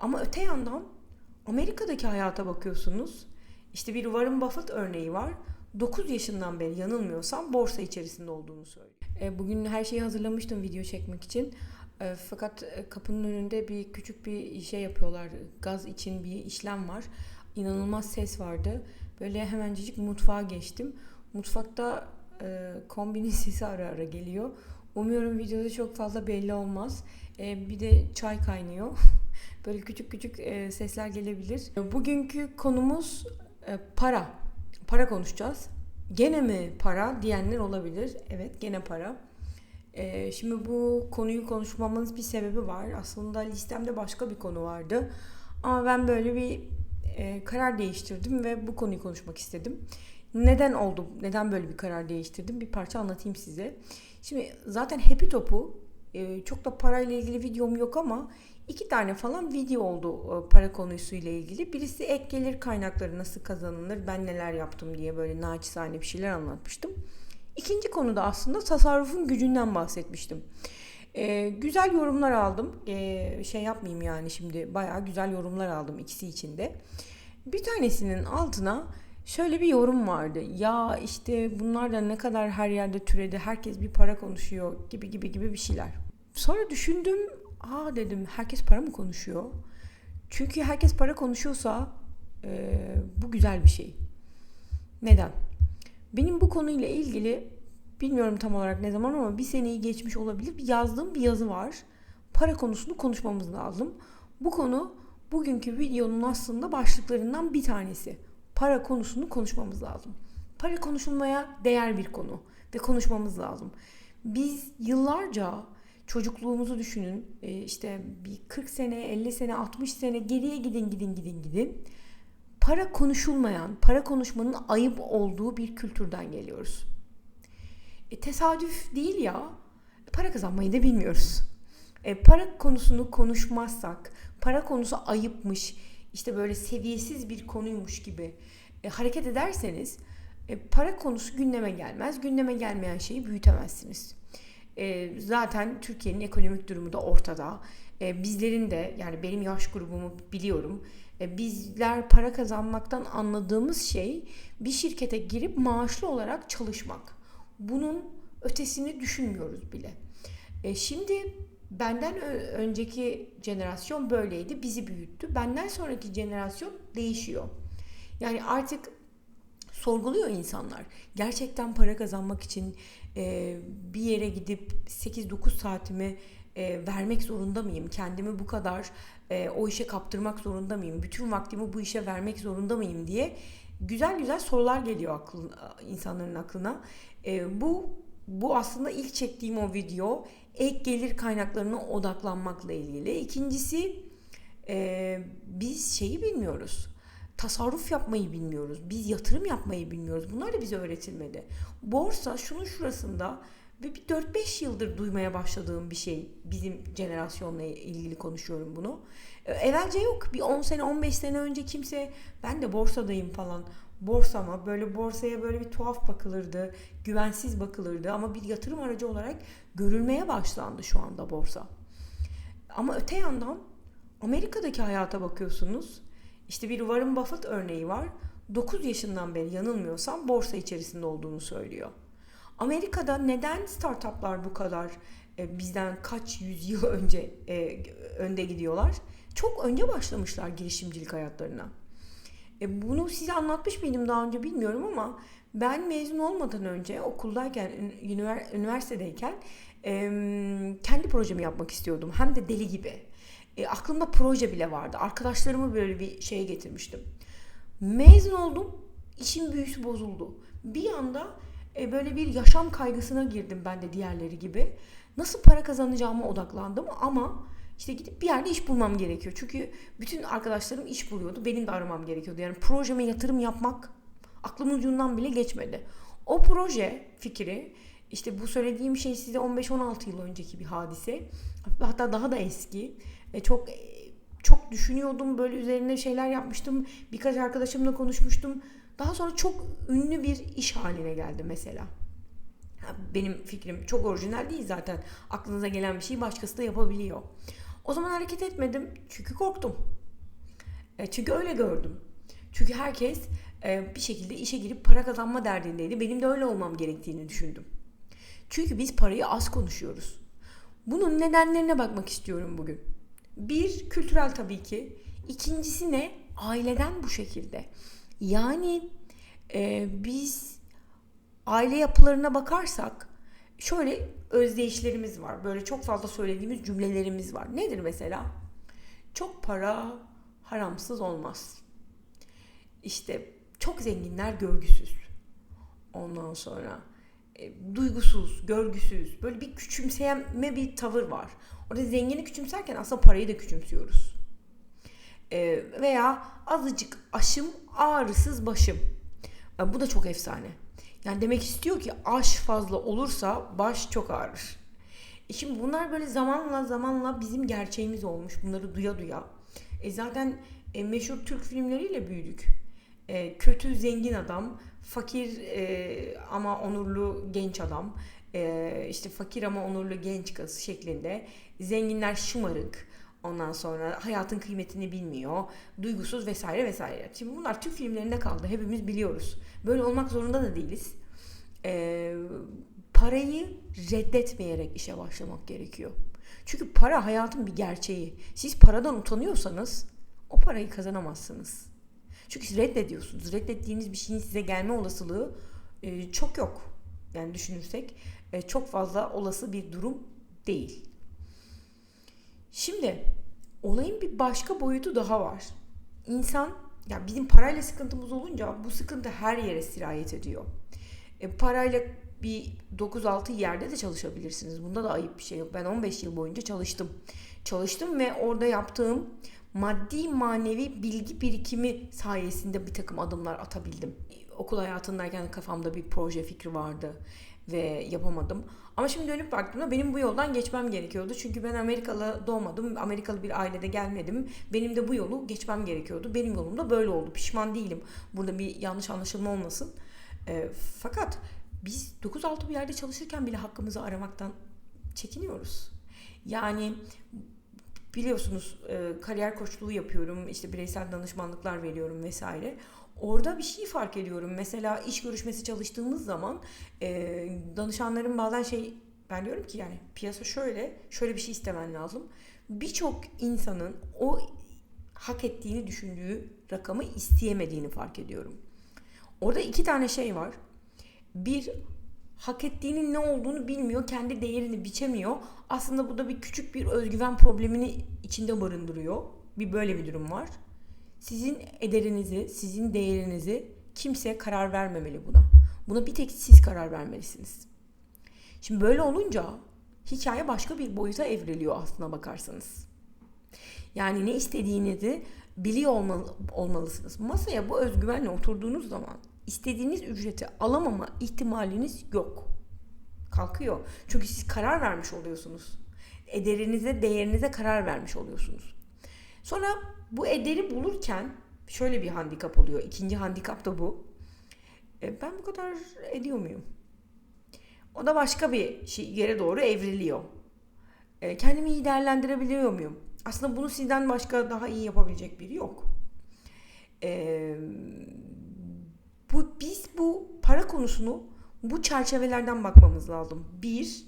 Ama öte yandan Amerika'daki hayata bakıyorsunuz. İşte bir Warren Buffett örneği var. 9 yaşından beri yanılmıyorsam borsa içerisinde olduğunu söylüyor. E, bugün her şeyi hazırlamıştım video çekmek için. E, fakat e, kapının önünde bir küçük bir şey yapıyorlar. Gaz için bir işlem var. İnanılmaz ses vardı. Böyle hemencecik mutfağa geçtim. Mutfakta kombinin sesi ara ara geliyor. Umuyorum videoda çok fazla belli olmaz. Bir de çay kaynıyor. Böyle küçük küçük e, sesler gelebilir. Bugünkü konumuz e, para. Para konuşacağız. Gene mi para diyenler olabilir. Evet gene para. E, şimdi bu konuyu konuşmamın bir sebebi var. Aslında listemde başka bir konu vardı. Ama ben böyle bir karar değiştirdim ve bu konuyu konuşmak istedim. Neden oldu? Neden böyle bir karar değiştirdim? Bir parça anlatayım size. Şimdi zaten Happy Top'u çok da parayla ilgili videom yok ama iki tane falan video oldu e, para konusuyla ilgili. Birisi ek gelir kaynakları nasıl kazanılır, ben neler yaptım diye böyle naçizane bir şeyler anlatmıştım. İkinci konuda aslında tasarrufun gücünden bahsetmiştim. Ee, güzel yorumlar aldım. Ee, şey yapmayayım yani şimdi bayağı güzel yorumlar aldım ikisi içinde. Bir tanesinin altına şöyle bir yorum vardı. Ya işte bunlar da ne kadar her yerde türedi. Herkes bir para konuşuyor gibi gibi gibi bir şeyler. Sonra düşündüm. Aa dedim herkes para mı konuşuyor? Çünkü herkes para konuşuyorsa e, bu güzel bir şey. Neden? Benim bu konuyla ilgili bilmiyorum tam olarak ne zaman ama bir seneyi geçmiş olabilir. Bir yazdığım bir yazı var. Para konusunu konuşmamız lazım. Bu konu bugünkü videonun aslında başlıklarından bir tanesi. Para konusunu konuşmamız lazım. Para konuşulmaya değer bir konu ve konuşmamız lazım. Biz yıllarca çocukluğumuzu düşünün. işte bir 40 sene, 50 sene, 60 sene geriye gidin gidin gidin gidin. Para konuşulmayan, para konuşmanın ayıp olduğu bir kültürden geliyoruz. E, tesadüf değil ya. Para kazanmayı da bilmiyoruz. E, para konusunu konuşmazsak, para konusu ayıpmış, işte böyle seviyesiz bir konuymuş gibi e, hareket ederseniz e, para konusu gündeme gelmez. Gündeme gelmeyen şeyi büyütemezsiniz. E, zaten Türkiye'nin ekonomik durumu da ortada. E, bizlerin de yani benim yaş grubumu biliyorum. E, bizler para kazanmaktan anladığımız şey bir şirkete girip maaşlı olarak çalışmak. Bunun ötesini düşünmüyoruz bile. E, şimdi benden önceki jenerasyon böyleydi, bizi büyüttü. Benden sonraki jenerasyon değişiyor. Yani artık sorguluyor insanlar. Gerçekten para kazanmak için e, bir yere gidip 8-9 saatimi e, vermek zorunda mıyım? Kendimi bu kadar e, o işe kaptırmak zorunda mıyım? Bütün vaktimi bu işe vermek zorunda mıyım diye güzel güzel sorular geliyor akıl, insanların aklına. E, bu bu aslında ilk çektiğim o video ek gelir kaynaklarına odaklanmakla ilgili. İkincisi e, biz şeyi bilmiyoruz. Tasarruf yapmayı bilmiyoruz. Biz yatırım yapmayı bilmiyoruz. Bunlar da bize öğretilmedi. Borsa şunun şurasında ve bir 4-5 yıldır duymaya başladığım bir şey. Bizim jenerasyonla ilgili konuşuyorum bunu. Evvelce yok. Bir 10 sene 15 sene önce kimse ben de borsadayım falan borsama böyle borsaya böyle bir tuhaf bakılırdı, güvensiz bakılırdı ama bir yatırım aracı olarak görülmeye başlandı şu anda borsa. Ama öte yandan Amerika'daki hayata bakıyorsunuz. İşte bir Warren Buffett örneği var. 9 yaşından beri yanılmıyorsam borsa içerisinde olduğunu söylüyor. Amerika'da neden startuplar bu kadar e, bizden kaç yüzyıl önce e, önde gidiyorlar? Çok önce başlamışlar girişimcilik hayatlarına. E, bunu size anlatmış mıydım daha önce bilmiyorum ama ben mezun olmadan önce okuldayken, üniversitedeyken e, kendi projemi yapmak istiyordum. Hem de deli gibi. E, aklımda proje bile vardı. Arkadaşlarımı böyle bir şeye getirmiştim. Mezun oldum. işin büyüsü bozuldu. Bir anda e, böyle bir yaşam kaygısına girdim ben de diğerleri gibi. Nasıl para kazanacağıma odaklandım ama işte gidip bir yerde iş bulmam gerekiyor. Çünkü bütün arkadaşlarım iş buluyordu. Benim de aramam gerekiyordu. Yani projeme yatırım yapmak aklımın ucundan bile geçmedi. O proje fikri işte bu söylediğim şey size 15-16 yıl önceki bir hadise. Hatta daha da eski. E, çok çok düşünüyordum. Böyle üzerine şeyler yapmıştım. Birkaç arkadaşımla konuşmuştum. Daha sonra çok ünlü bir iş haline geldi mesela. Benim fikrim çok orijinal değil zaten. Aklınıza gelen bir şeyi başkası da yapabiliyor. O zaman hareket etmedim çünkü korktum. E, çünkü öyle gördüm. Çünkü herkes e, bir şekilde işe girip para kazanma derdindeydi. Benim de öyle olmam gerektiğini düşündüm. Çünkü biz parayı az konuşuyoruz. Bunun nedenlerine bakmak istiyorum bugün. Bir, kültürel tabii ki. İkincisi ne? Aileden bu şekilde. Yani e, biz aile yapılarına bakarsak şöyle özdeyişlerimiz var. Böyle çok fazla söylediğimiz cümlelerimiz var. Nedir mesela? Çok para haramsız olmaz. İşte çok zenginler görgüsüz. Ondan sonra e, duygusuz, görgüsüz, böyle bir küçümseme bir tavır var. Orada zengini küçümserken aslında parayı da küçümsüyoruz. E, veya azıcık aşım, ağrısız başım. E, bu da çok efsane. Yani demek istiyor ki aş fazla olursa baş çok ağrır. E şimdi bunlar böyle zamanla zamanla bizim gerçeğimiz olmuş. Bunları duya duya. E zaten e, meşhur Türk filmleriyle büyüdük. E, kötü zengin adam, fakir e, ama onurlu genç adam, e, işte fakir ama onurlu genç kız şeklinde. Zenginler şımarık, ondan sonra hayatın kıymetini bilmiyor, duygusuz vesaire vesaire. Şimdi bunlar Türk filmlerinde kaldı, hepimiz biliyoruz. Böyle olmak zorunda da değiliz. E, parayı reddetmeyerek işe başlamak gerekiyor. Çünkü para hayatın bir gerçeği. Siz paradan utanıyorsanız o parayı kazanamazsınız. Çünkü siz reddediyorsunuz. Reddettiğiniz bir şeyin size gelme olasılığı e, çok yok. Yani düşünürsek çok fazla olası bir durum değil. Şimdi olayın bir başka boyutu daha var. İnsan ya bizim parayla sıkıntımız olunca bu sıkıntı her yere sirayet ediyor. E, parayla bir 9-6 yerde de çalışabilirsiniz. Bunda da ayıp bir şey yok. Ben 15 yıl boyunca çalıştım. Çalıştım ve orada yaptığım maddi manevi bilgi birikimi sayesinde bir takım adımlar atabildim. Okul hayatındayken kafamda bir proje fikri vardı ve yapamadım. Ama şimdi dönüp baktığımda benim bu yoldan geçmem gerekiyordu. Çünkü ben Amerikalı doğmadım, Amerikalı bir ailede gelmedim. Benim de bu yolu geçmem gerekiyordu. Benim yolum da böyle oldu. Pişman değilim. Burada bir yanlış anlaşılma olmasın. E, fakat biz 9-6 bir yerde çalışırken bile hakkımızı aramaktan çekiniyoruz. Yani biliyorsunuz e, kariyer koçluğu yapıyorum, işte bireysel danışmanlıklar veriyorum vesaire. Orada bir şey fark ediyorum. Mesela iş görüşmesi çalıştığımız zaman e, danışanların bazen şey ben diyorum ki yani piyasa şöyle, şöyle bir şey istemen lazım. Birçok insanın o hak ettiğini düşündüğü rakamı isteyemediğini fark ediyorum. Orada iki tane şey var. Bir hak ettiğinin ne olduğunu bilmiyor, kendi değerini biçemiyor. Aslında bu da bir küçük bir özgüven problemini içinde barındırıyor. Bir böyle bir durum var. Sizin ederinizi, sizin değerinizi kimse karar vermemeli buna. Buna bir tek siz karar vermelisiniz. Şimdi böyle olunca hikaye başka bir boyuta evriliyor aslına bakarsanız. Yani ne istediğinizi biliyor olmalı, olmalısınız. Masaya bu özgüvenle oturduğunuz zaman istediğiniz ücreti alamama ihtimaliniz yok. Kalkıyor. Çünkü siz karar vermiş oluyorsunuz. Ederinize, değerinize karar vermiş oluyorsunuz. Sonra bu ederi bulurken şöyle bir handikap oluyor. İkinci handikap da bu. E, ben bu kadar ediyor muyum? O da başka bir şey, yere doğru evriliyor. E, kendimi iyi değerlendirebiliyor muyum? Aslında bunu sizden başka daha iyi yapabilecek biri yok. Eee bu biz bu para konusunu bu çerçevelerden bakmamız lazım. Bir,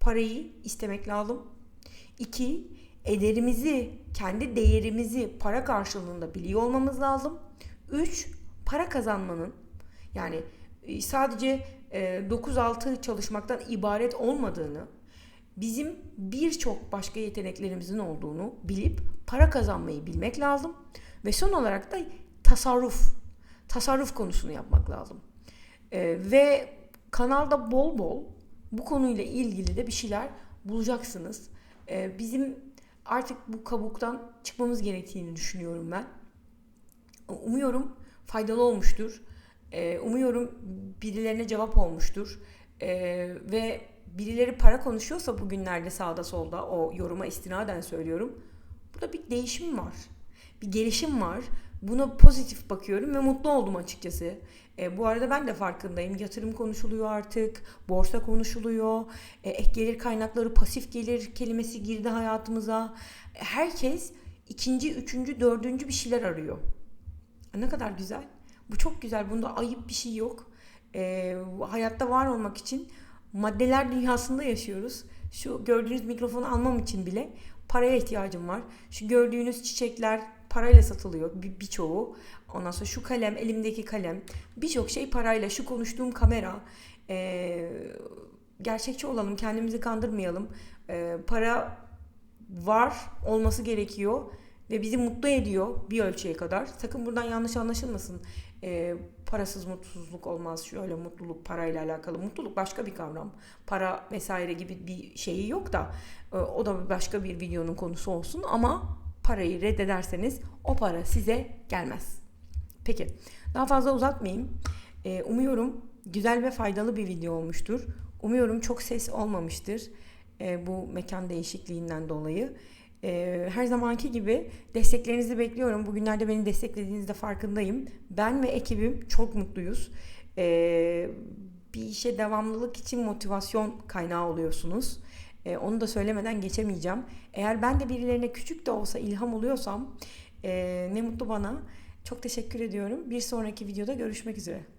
parayı istemek lazım. İki, ederimizi, kendi değerimizi para karşılığında biliyor olmamız lazım. Üç, para kazanmanın yani e, sadece 9-6 e, çalışmaktan ibaret olmadığını, bizim birçok başka yeteneklerimizin olduğunu bilip para kazanmayı bilmek lazım. Ve son olarak da tasarruf tasarruf konusunu yapmak lazım. E, ve kanalda bol bol bu konuyla ilgili de bir şeyler bulacaksınız. Bizim artık bu kabuktan çıkmamız gerektiğini düşünüyorum ben. Umuyorum faydalı olmuştur. E, umuyorum birilerine cevap olmuştur. E, ve birileri para konuşuyorsa bugünlerde sağda solda o yoruma istinaden söylüyorum. Burada bir değişim var. Bir gelişim var Buna pozitif bakıyorum ve mutlu oldum açıkçası. E, bu arada ben de farkındayım. Yatırım konuşuluyor artık, borsa konuşuluyor, e, ek gelir kaynakları, pasif gelir kelimesi girdi hayatımıza. E, herkes ikinci, üçüncü, dördüncü bir şeyler arıyor. Ne kadar güzel. Bu çok güzel. Bunda ayıp bir şey yok. E, hayatta var olmak için maddeler dünyasında yaşıyoruz. Şu gördüğünüz mikrofonu almam için bile paraya ihtiyacım var. Şu gördüğünüz çiçekler parayla satılıyor bir, birçoğu. Ondan sonra şu kalem, elimdeki kalem. Birçok şey parayla. Şu konuştuğum kamera. Ee, gerçekçi olalım, kendimizi kandırmayalım. Ee, para var, olması gerekiyor ve bizi mutlu ediyor bir ölçüye kadar. Sakın buradan yanlış anlaşılmasın. Ee, parasız mutsuzluk olmaz. Şöyle mutluluk parayla alakalı. Mutluluk başka bir kavram. Para vesaire gibi bir şeyi yok da e, o da başka bir videonun konusu olsun ama parayı reddederseniz o para size gelmez. Peki daha fazla uzatmayayım. Ee, umuyorum güzel ve faydalı bir video olmuştur. Umuyorum çok ses olmamıştır e, bu mekan değişikliğinden dolayı. E, her zamanki gibi desteklerinizi bekliyorum. Bugünlerde beni desteklediğinizde farkındayım. Ben ve ekibim çok mutluyuz. E, bir işe devamlılık için motivasyon kaynağı oluyorsunuz. E, onu da söylemeden geçemeyeceğim. Eğer ben de birilerine küçük de olsa ilham oluyorsam e, ne mutlu bana. Çok teşekkür ediyorum. Bir sonraki videoda görüşmek üzere.